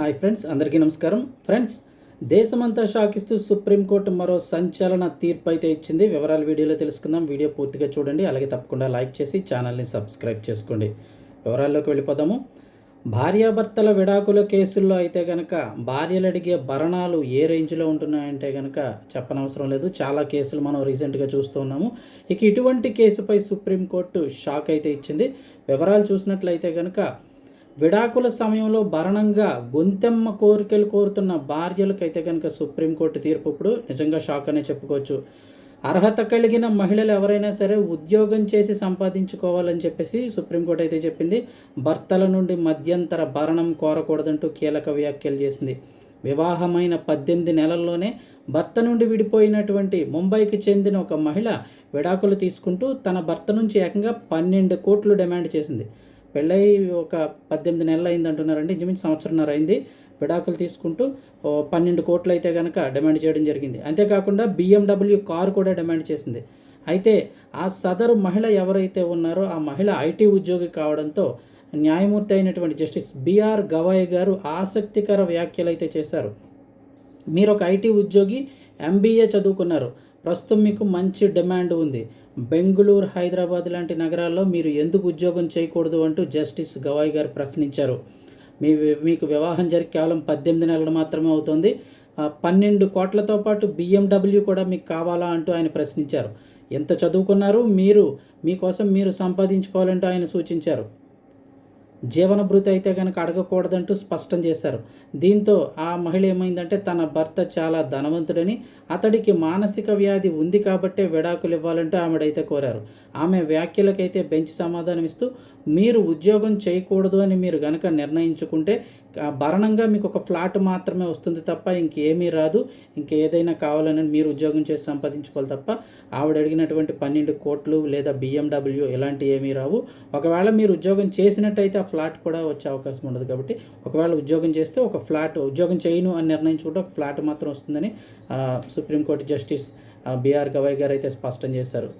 Hi friends అందరికీ నమస్కారం. Friends దేశమంతా షాకిస్తూ సుప్రీంకోర్టు మరో సంచలన తీర్పు అయితే ఇచ్చింది. వివరాలు వీడియోలో తెలుసుకుందాం. వీడియో పూర్తిగా చూడండి. అలాగే తప్పకుండా లైక్ చేసి ఛానల్ని సబ్స్క్రైబ్ చేసుకోండి. వివరాల్లోకి వెళ్ళిపోదాము. భార్యాభర్తల విడాకుల కేసుల్లో అయితే కనుక భార్యలు అడిగే భరణాలు ఏ రేంజ్లో ఉంటున్నాయంటే కనుక చెప్పనవసరం లేదు. చాలా కేసులు మనం రీసెంట్గా చూస్తూ ఉన్నాము. ఇక ఇటువంటి కేసుపై సుప్రీంకోర్టు షాక్ అయితే ఇచ్చింది. వివరాలు చూసినట్లయితే కనుక విడాకుల సమయంలో భరణంగా గొంతెమ్మ కోరికలు కోరుతున్న భార్యలకైతే కనుక సుప్రీంకోర్టు తీర్పు ఇప్పుడు నిజంగా షాక్ అనే చెప్పుకోవచ్చు. అర్హత కలిగిన మహిళలు ఎవరైనా సరే ఉద్యోగం చేసి సంపాదించుకోవాలని చెప్పేసి సుప్రీంకోర్టు అయితే చెప్పింది. భర్తల నుండి మధ్యంతర భరణం కోరకూడదంటూ కీలక వ్యాఖ్యలు చేసింది. వివాహమైన పద్దెనిమిది నెలల్లోనే భర్త నుండి విడిపోయినటువంటి ముంబైకి చెందిన ఒక మహిళ విడాకులు తీసుకుంటూ తన భర్త నుంచి ఏకంగా పన్నెండు కోట్లు డిమాండ్ చేసింది. పెళ్ళై ఒక పద్దెనిమిది నెలలు అయింది అంటున్నారండి. ఇంచుమించు సంవత్సరంన్నర అయింది. విడాకులు తీసుకుంటూ ఓ పన్నెండు కోట్లు అయితే కనుక డిమాండ్ చేయడం జరిగింది. అంతేకాకుండా బిఎండబ్ల్యూ కారు కూడా డిమాండ్ చేసింది. అయితే ఆ సదరు మహిళ ఎవరైతే ఉన్నారో ఆ మహిళ ఐటీ ఉద్యోగి కావడంతో న్యాయమూర్తి అయినటువంటి జస్టిస్ బిఆర్ గవాయ్ గారు ఆసక్తికర వ్యాఖ్యలు అయితే చేశారు. మీరు ఒక ఐటీ ఉద్యోగి ఎంబీఏ చదువుకున్నారు. ప్రస్తుతం మీకు మంచి డిమాండ్ ఉంది. బెంగళూరు హైదరాబాద్ లాంటి నగరాల్లో మీరు ఎందుకు ఉద్యోగం చేయకూడదు అంటూ జస్టిస్ గవాయ్ గారు ప్రశ్నించారు. మీ మీకు వివాహం జరిగి కేవలం పద్దెనిమిది నెలలు మాత్రమే అవుతుంది. పన్నెండు కోట్లతో పాటు బిఎండబ్ల్యూ కూడా మీకు కావాలా అంటూ ఆయన ప్రశ్నించారు. ఎంత చదువుకున్నారు మీరు? మీకోసం మీరు సంపాదించుకోవాలంటూ ఆయన సూచించారు. జీవనభృతి అయితే కనుక అడగకూడదంటూ స్పష్టం చేశారు. దీంతో ఆ మహిళ ఏమైందంటే తన భర్త చాలా ధనవంతుడని అతడికి మానసిక వ్యాధి ఉంది కాబట్టే విడాకులు ఇవ్వాలంటూ ఆమెడైతే కోరారు. ఆమె వ్యాఖ్యలకైతే బెంచ్ సమాధానం ఇస్తూ మీరు ఉద్యోగం చేయకూడదు అని మీరు గనక నిర్ణయించుకుంటే భరణంగా మీకు ఒక ఫ్లాట్ మాత్రమే వస్తుంది తప్ప ఇంకేమీ రాదు. ఇంకేదైనా కావాలని మీరు ఉద్యోగం చేసి సంపాదించుకోవాలి తప్ప ఆవిడ అడిగినటువంటి పన్నెండు కోట్లు లేదా బిఎండబ్ల్యూ ఇలాంటి ఏమీ రావు. ఒకవేళ మీరు ఉద్యోగం చేసినట్టయితే ఆ ఫ్లాట్ కూడా వచ్చే అవకాశం ఉండదు కాబట్టి ఒకవేళ ఉద్యోగం చేస్తే ఒక ఫ్లాట్ ఉద్యోగం చేయను అని నిర్ణయించుకుంటే ఒక ఫ్లాట్ మాత్రం వస్తుందని సుప్రీంకోర్టు జస్టిస్ బీఆర్ గవాయ్ గారు అయితే స్పష్టం చేశారు.